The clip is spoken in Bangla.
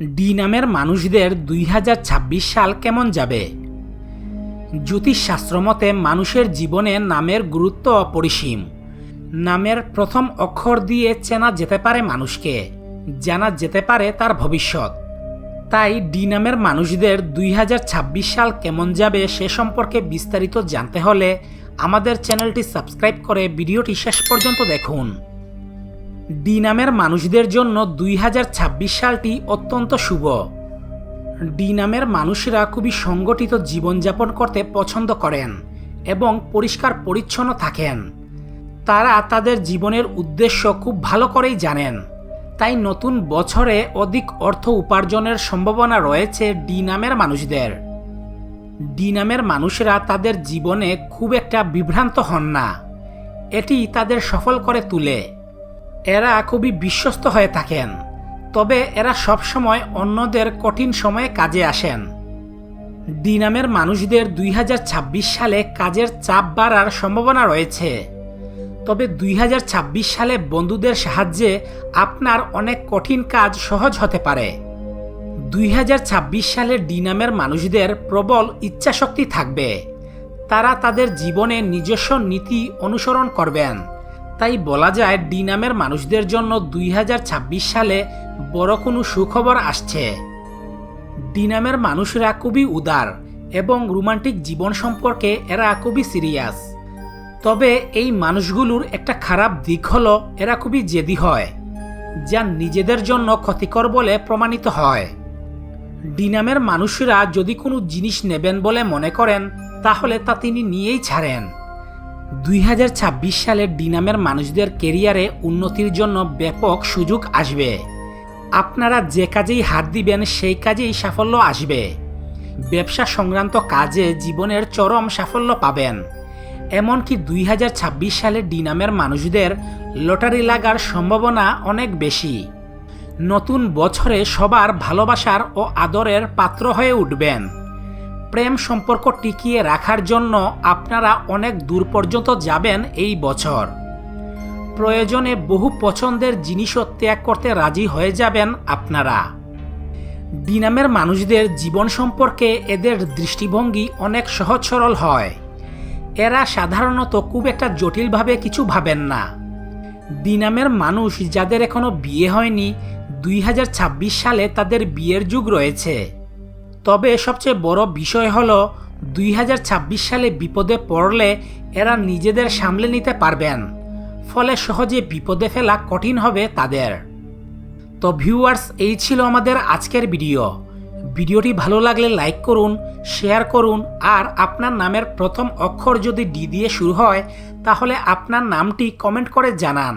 ডি নামের মানুষদের দুই হাজার ছাব্বিশ সাল কেমন যাবে? জ্যোতিষশাস্ত্র মতে মানুষের জীবনে নামের গুরুত্ব অপরিসীম। নামের প্রথম অক্ষর দিয়ে চেনা যেতে পারে মানুষকে, জানা যেতে পারে তার ভবিষ্যৎ। তাই ডি নামের মানুষদের দুই হাজার ছাব্বিশ সাল কেমন যাবে সে সম্পর্কে বিস্তারিত জানতে হলে আমাদের চ্যানেলটি সাবস্ক্রাইব করে ভিডিওটি শেষ পর্যন্ত দেখুন। ডি নামের মানুষদের জন্য দুই হাজার ছাব্বিশ সালটি অত্যন্ত শুভ। ডি নামের মানুষরা খুবই সংগঠিত জীবনযাপন করতে পছন্দ করেন এবং পরিষ্কার পরিচ্ছন্ন থাকেন। তারা তাদের জীবনের উদ্দেশ্য খুব ভালো করেই জানেন। তাই নতুন বছরে অধিক অর্থ উপার্জনের সম্ভাবনা রয়েছে ডি নামের মানুষদের। ডি নামের মানুষরা তাদের জীবনে খুব একটা বিভ্রান্ত হন না। এটি তাদের সফল করে তুলে। এরা খুবই বিশ্বস্ত হয়ে থাকেন, তবে এরা সবসময় অন্যদের কঠিন সময়ে কাজে আসেন। ডি নামের মানুষদের দুই হাজার ছাব্বিশ সালে কাজের চাপ বাড়ার সম্ভাবনা রয়েছে, তবে দুই হাজার ছাব্বিশ সালে বন্ধুদের সাহায্যে আপনার অনেক কঠিন কাজ সহজ হতে পারে। দুই হাজার ছাব্বিশ সালে ডিনামের মানুষদের প্রবল ইচ্ছাশক্তি থাকবে, তারা তাদের জীবনে নিজস্ব নীতি অনুসরণ করবেন। তাই বলা যায় ডি নামের মানুষদের জন্য দুই হাজার ছাব্বিশ সালে বড় কোনো সুখবর আসছে। ডি নামের মানুষরা খুবই উদার এবং রোমান্টিক জীবন সম্পর্কে এরা খুবই সিরিয়াস। তবে এই মানুষগুলোর একটা খারাপ দিক হলো এরা খুবই জেদি হয়, যা নিজেদের জন্য ক্ষতিকর বলে প্রমাণিত হয়। ডি নামের মানুষরা যদি কোনো জিনিস নেবেন বলে মনে করেন, তাহলে তা তিনি নিয়েই ছাড়েন। দুই হাজার ছাব্বিশ সালে ডিনামের মানুষদের কেরিয়ারে উন্নতির জন্য ব্যাপক সুযোগ আসবে। আপনারা যে কাজেই হাত দিবেন, সেই কাজেই সাফল্য আসবে। ব্যবসা সংক্রান্ত কাজে জীবনের চরম সাফল্য পাবেন। এমনকি দুই হাজার ছাব্বিশ সালে ডিনামের মানুষদের লটারি লাগার সম্ভাবনা অনেক বেশি। নতুন বছরে সবার ভালোবাসার ও আদরের পাত্র হয়ে উঠবেন। প্রেম সম্পর্ক টিকিয়ে রাখার জন্য আপনারা অনেক দূর পর্যন্ত যাবেন এই বছর। প্রয়োজনে বহু পছন্দের জিনিসও ত্যাগ করতে রাজি হয়ে যাবেন আপনারা। ডিনামের মানুষদের জীবন সম্পর্কে এদের দৃষ্টিভঙ্গি অনেক সহজ সরল হয়। এরা সাধারণত খুব একটা জটিলভাবে কিছু ভাবেন না। ডিনামের মানুষ যাদের এখনও বিয়ে হয়নি, দুই হাজার ছাব্বিশ সালে তাদের বিয়ের যুগ রয়েছে। তবে সবচেয়ে বড় বিষয় হলো, দুই হাজার ছাব্বিশ সালে বিপদে পড়লে এরা নিজেদের সামলে নিতে পারবেন। ফলে সহজে বিপদে ফেলা কঠিন হবে তাদের। তো ভিউয়ার্স, এই ছিল আমাদের আজকের ভিডিও। ভিডিওটি ভালো লাগলে লাইক করুন, শেয়ার করুন, আর আপনার নামের প্রথম অক্ষর যদি ডি দিয়ে শুরু হয়, তাহলে আপনার নামটি কমেন্ট করে জানান।